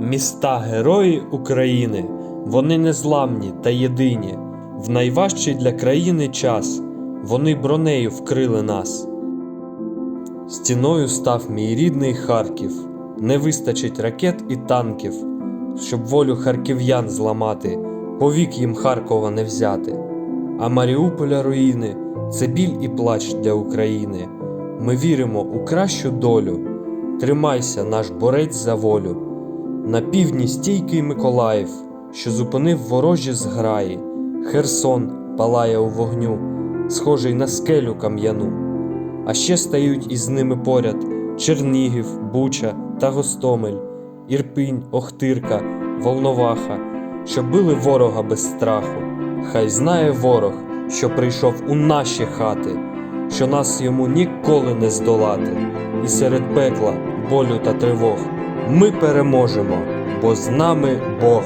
Міста герої України, вони незламні та єдині. В найважчий для країни час вони бронею вкрили нас. Стіною став мій рідний Харків, не вистачить ракет і танків, щоб волю харків'ян зламати, повік їм Харкова не взяти. А Маріуполя руїни це біль і плач для України. Ми віримо у кращу долю. Тримайся, наш борець за волю. На півдні стійкий Миколаїв, що зупинив ворожі зграї. Херсон палає у вогню, схожий на скелю кам'яну. А ще стають із ними поряд Чернігів, Буча та Гостомель, Ірпінь, Охтирка, Волноваха, що били ворога без страху. Хай знає ворог, що прийшов у наші хати, що нас йому ніколи не здолати, і серед пекла, болю та тривог ми переможемо, бо з нами Бог.